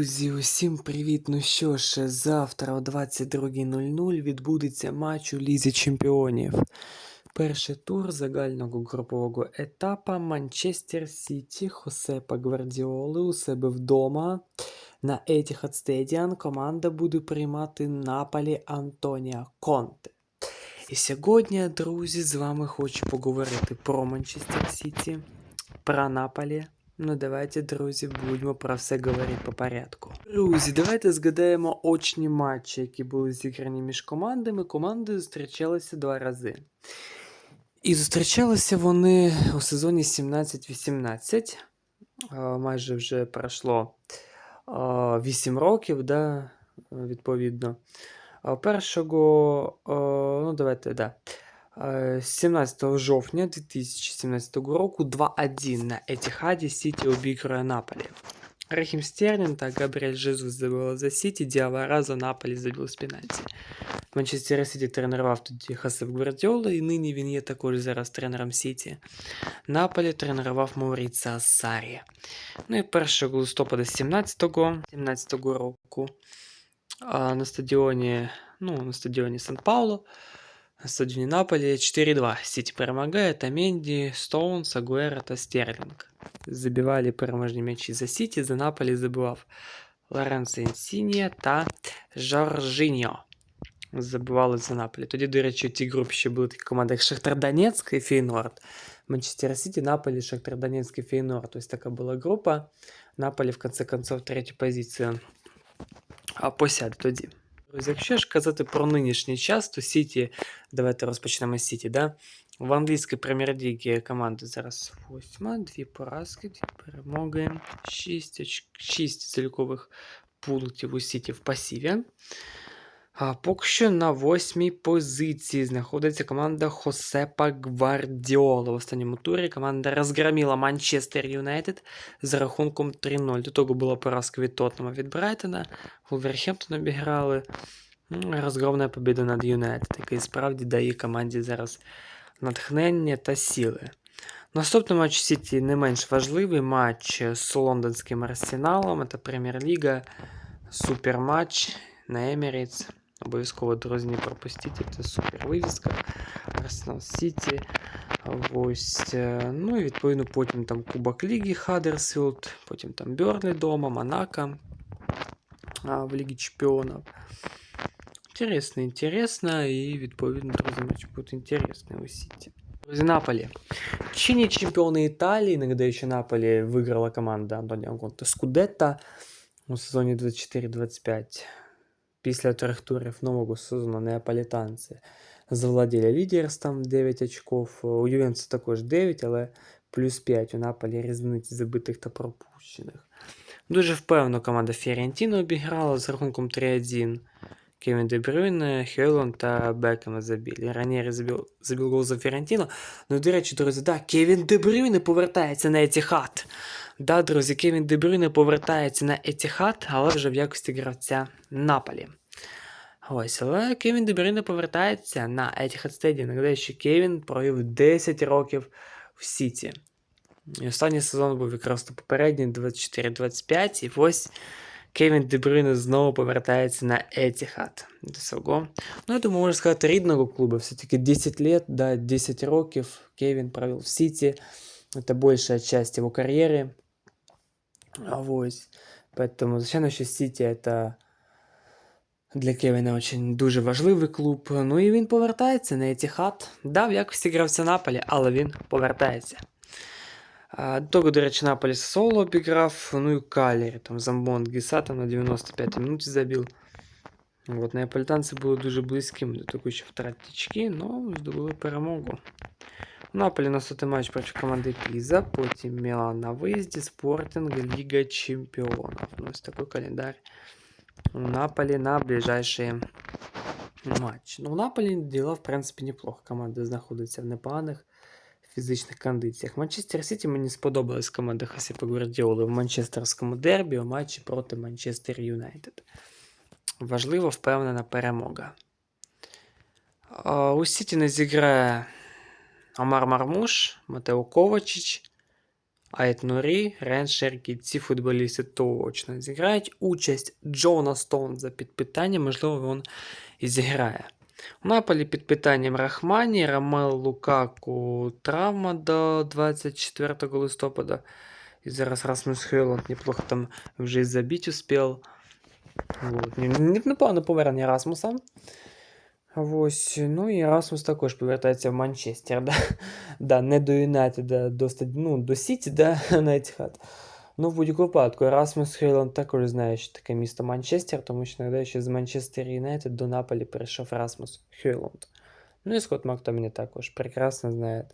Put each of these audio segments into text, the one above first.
Друзі, усім привіт! Ну що ж, завтра о 22.00 відбудеться матч у Лізі Чемпіонів. Перший тур загального групового етапа Манчестер Сіті Хосепа Гвардіоли у себе вдома. На Etihad Stadium команда буде приймати Наполі Антонія Конте. І сьогодні, друзі, з вами хочу поговорити про Манчестер Сіті, про Наполі. Ну, давайте, друзі, будемо про все говорити по порядку. Друзі, давайте згадаємо очні матчі, які були зіграні між командами. Команди зустрічалися два рази. І зустрічалися вони у сезоні 17-18. Майже вже пройшло 8 років, да, відповідно. Першого, ну давайте, да. Е, 17 жовтня 2017 року 2-1 на Етіхаді Сіті обігрує Наполі. Рахім Стерлін та Габріель Жезус забили за Сіті, Діавара за Наполі забив з пенальті. Манчестер Сіті тренував тоді Хасеп Гвардіола, і нині він є також зараз тренером Сіті. Наполі тренував Мауріца Сарі. Ну і 1 листопада 17-го 17 року а, на стадіоні, ну, на стадіоні Сан-Пауло на стадіоні Наполі 4-2. Сіті перемагає та Менді, Стоунс, Агуера та Стерлінг. Забивали переможні м'ячі за Сіті, за Наполі забивав Лоренцо Інсінія та Жоржиньо. Забивали за Наполі. Тоді, до речі, у тій групі ще були такі команди, як Шахтар Донецьк і Фейнорд. Манчестер Сіті, Наполі, Шахтар Донецьк і Фейнорд. Ось така була група. Наполі, в конце концов, третю позицію а посяде тоді. Друзі, якщо ж казати про нинішній час, то Сіті, давайте розпочнемо з Сіті, да? В англійській прем'єр-лігі команди зараз восьма, дві поразки, дві перемоги, шість, оч... шість залікових пунктів у Сіті в пасіві. А поки що на восьмій позиції знаходиться команда Хосепа Гвардіола. В останньому турі команда розгромила Манчестер Юнайтед з рахунком 3-0. До того була поразка від Тоттенема від Брайтона. Вулверхемптон обіграли. Ну, Розгромна побіда над Юнайтед, який справді дає команді зараз натхнення та сили. Наступний матч Сіті не менш важливий матч з лондонським арсеналом. Це Прем'єр-ліга, суперматч на Емірейтс. Обов'язково, друзі, не пропустіть, це супер вивіска. Арсенал Сіті. Ось, е, ну і відповідно потім там Кубок Ліги Хаддерсфілд, потім там Берлі дома, Монако а, в Лігі Чемпіонів. Інтересно, інтересно, і відповідно, друзі, матч буде інтересний у Сіті. Друзі, Наполі. Чині чемпіони Італії, нагадаю, що Наполі виграла команда Антоніо Конте Скудетта у сезоні 24-25. Після трьох турів нового сезону неаполітанці завладіли лідерством 9 очков. У Ювентуса також 9, але плюс 5 у Наполі різниці забитих та пропущених. Дуже впевнено команда Фіорентіно обіграла з рахунком 3-1. Кевін Де Брюйне, Хейлон та Бекема забили. Ранєрі забив, забив гол за Фіорентіно. Ну, до речі, друзі, да, Кевін Де Брюйне повертається на Етіхат. Да, друзі, Кевін Де Брюйне повертається на Етіхат, але вже в якості гравця Наполі. Ось, але Кевін Де Брюйне повертається на Etihad Stadium. Нагадаю, що Кевін провів 10 років в Сіті. І останній сезон був якраз попередній 24-25. І ось Кевін Де Брюйне знову повертається на Etihad до свого. Ну, я думаю, можна сказати, рідного клубу. Все-таки 10 лет, да, 10 років Кевін провел в Сіті. Это большая часть его карьеры. А вот. Поэтому, звичайно, що Сіті это для Кевіна очень дуже важливий клуб. Ну і він повертається на Етіхат. Да, в якості гравця Наполі, але він повертається. Того, до речі, Наполі соло обіграв, ну і Калері, там Замбон Гіса там на 95 минуті забив. От, неаполітанці були дуже близькими до того, що втратити очки, але здобули перемогу. У Наполі наступний матч проти команди Піза, потім Мілан на виїзді, Спортинг, Ліга Чемпіонів. Ну, ось такий календар у Наполі на ближайший матч. Ну, у Наполі діла, в принципі, неплохо. Команда знаходиться в непоганих фізичних кондиціях. Манчестер Сіті мені сподобалась команда Хасіпа Гвардіоли в манчестерському дербі у матчі проти Манчестер Юнайтед. Важлива впевнена перемога. У Сіті не зіграє Амар Мармуш, Матео Ковачич, Айт Нурі, Реншеркі, ці футболісти точно зіграють. Участь Джона Стоунза під питанням, можливо, він і зіграє. У Наполі під питанням Рахмані, Рамел Лукаку травма до 24 листопада. І зараз Расмус Хейланд неплохо там вже і забити успів. Вот. Повернення Расмуса. Ось, ну і Расмус також повертається в Манчестер. Да? да, Не до Юнайтеда, до ну, до Сіті, да, на Етихад. Ну, в будь-якому випадку, Расмус Хейланд також знає, що таке місто Манчестер, тому що нагадаю, що з Манчестер Юнайтед до Наполі перейшов Расмус Хейланд. Ну і Скотт Мактоміні також прекрасно знає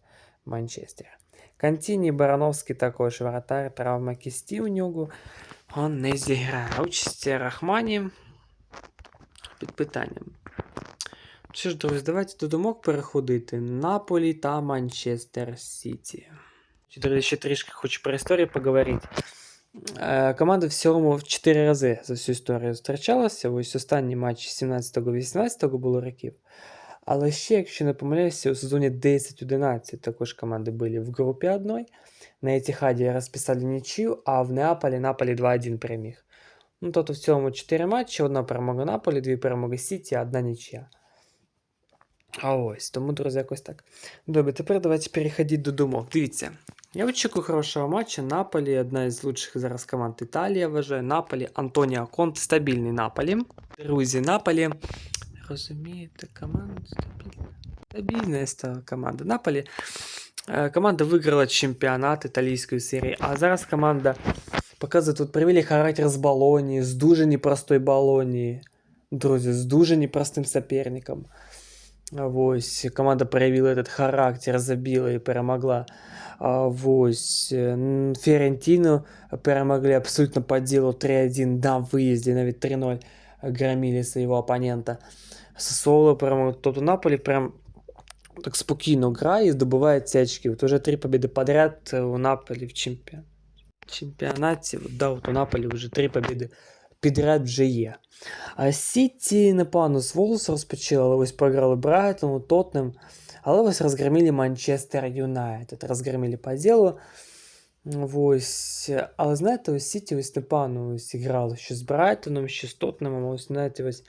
Манчестер. Кантіні Барановський також вратар, травма кісті у нього. Он не зіграє. Участь Рахмані під питанням. Що ж, друзі, давайте до думок переходити. Наполі та Манчестер Сіті. Ще трішки хочу про історію поговорити. Е, команда в цілому в 4 рази за всю історію зустрічалася. Ось останній матч 17-18 було років. Але ще, якщо не помиляюся, у сезоні 10-11 також команди були в групі одної. На Етихаді розписали нічию, а в Неаполі Наполі 2-1 переміг. Ну, тобто в цілому 4 матчі, одна перемога Наполі, дві перемоги Сіті, одна нічия. А ось, тому, друзі, якось так. Добре, тепер давайте переходити до думок. Дивіться, я очікую хорошого матча. Наполі, одна із лучших зараз команд Італії, вважаю. Наполі, Антоніо Конт, стабільний Наполі. Друзі, Наполі. Розумієте, команда стабільна. Стабільна стала команда. Наполі. Э, команда виграла чемпіонат італійської серії, а зараз команда показує тут привели характер з Болонії, з дуже непростої Болонії. Друзі, з дуже непростим соперником. Ось, команда проявила этот характер, забила і перемогла. Ось, Ферентіну перемогли абсолютно по ділу 3-1 на виїзді, навіть 3-0 громили своего оппонента. Сосоло прямо тобто Наполі прям так спокійно грає і здобуває ці очки. От уже три побіди подряд у Наполі в чемпіон... чемпіонаті. Да, от у Наполі вже три побіди підряд вже є. А Сіті непогано з Волос розпочали, ось програли Брайтону, Тотнем, але ось розгромили Манчестер Юнайтед, розгромили по ділу. Ось, але знаєте, ось Сіті ось непогано ось грали що з Брайтоном, що з Тотнемом, ось знаєте, ось,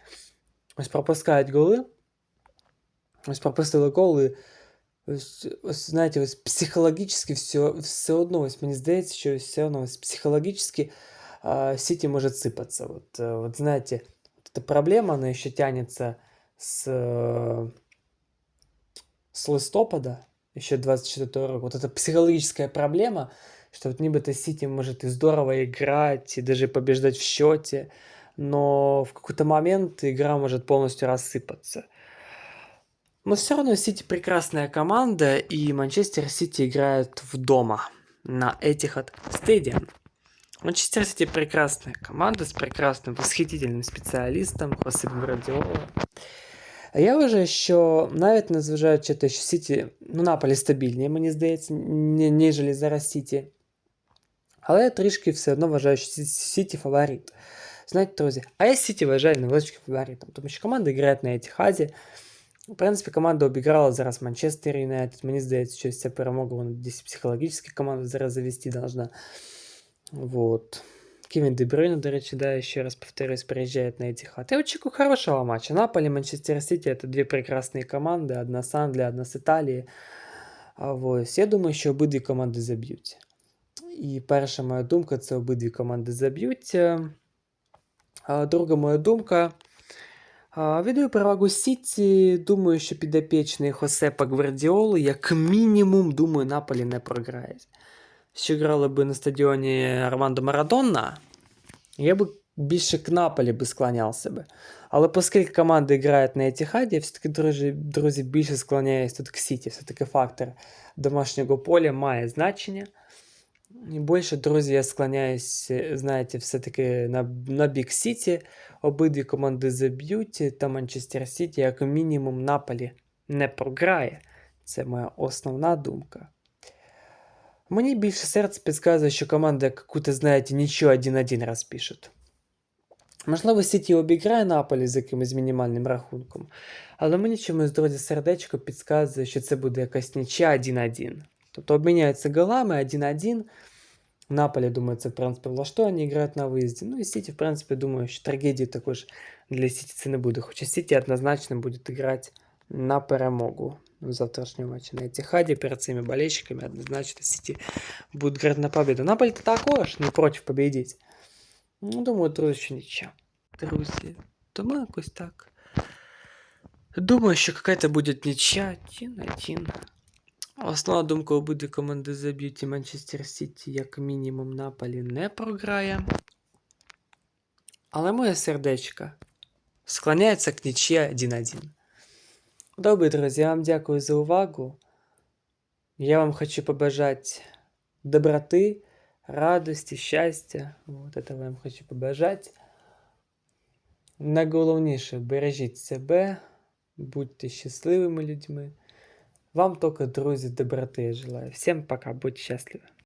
ось пропускають голи. Ось пропустили голи. Ось, ось знаєте, ось психологічно все, все одно, ось мені здається, що все одно ось психологічно Сити может сыпаться. Вот, э, вот знаете, вот эта проблема, она еще тянется с, с листопада, еще 24 года. Вот эта психологическая проблема, что вот нибудь Сити может и здорово играть, и даже побеждать в счете, но в какой-то момент игра может полностью рассыпаться. Но все равно Сити прекрасная команда, и Манчестер Сити играет в дома на Этихад Стадиум. Манчестер Сити прекрасная команда с прекрасним, восхитительним спеціалістом Хосипом Гвардіола. Я вважаю, що навіть незважаючи те, що Сіті, ну, Наполі стабільні, мені здається, ніж зараз Сіті. Але я трішки все одно вважаю, що Сіті фаворит. Знаєте, друзі, а я Сіті вважаю невеличким фаворитом, тому що команда грає на Етихаді. В принципі, команда обіграла зараз Манчестер Юнайтед. Мені здається, що ця перемога вона десь психологічно команду зараз завести должна. Вот. Кевин Дебрюйне, до речі, да, еще раз повторюсь, приезжает на эти хаты. Я очікую хорошего матча. Наполи, Манчестер Сити это две прекрасные команды. Одна с Англии, одна с Італії. А ось, я думаю, що обидві команди заб'ють. І перша моя думка це обидві команди заб'ють. А друга моя думка. Віддаю перевагу Сіті. Думаю, що підопічний Хосепа Гвардіоли, як мінімум, думаю, Наполі не програє Що грали би на стадіоні Армандо Марадонна, я би більше к Наполі би склонявся би. Але оскільки команди грають на Етіхаді, я все-таки, друзі, друзі, більше склоняюсь тут к Сіті. Все-таки фактор домашнього поля має значення. І більше, друзі, я склоняюсь, знаєте, все-таки на на бік Сіті. Обидві команди заб'ють, та Манчестер Сіті, як мінімум, Наполі не програє. Це моя основна думка. Мені більше серце підказує, що команда яку-то, знаєте, нічого 1-1 розпишуть. Можливо, Сіті обіграє Наполі з якимось мінімальним рахунком, але мені чомусь, друзі, сердечко підказує, що це буде якась нічия 1-1. Тобто обміняються голами 1-1. Наполі, думаю, це в принципі влаштує, вони грають на виїзді. Ну і Сіті, в принципі, думаю, що трагедії також для Сіті це не буде. Хоча Сіті однозначно буде грати на перемогу в завтрашньому матчі на Етихаді перед цими болельщиками. Однозначно Сіті буде грати на победу. Наполі також не проти победити. Ну, думаю, друзі, що нічого. Друзі, тому якось так. Думаю, що какая-то буде нічия 1-1. Основна думка обидві команди заб'ють і Манчестер Сіті, як мінімум, Наполі не програє. Але моє сердечко склоняється к нічия 1-1. Добре, друзі, я вам дякую за увагу. Я вам хочу побажати доброти, радості, щастя. Вот это вам хочу побажати. Найголовніше, бережіть себе, будьте щасливими людьми. Вам только, друзі, доброти я желаю. Всем пока, будьте счастливы.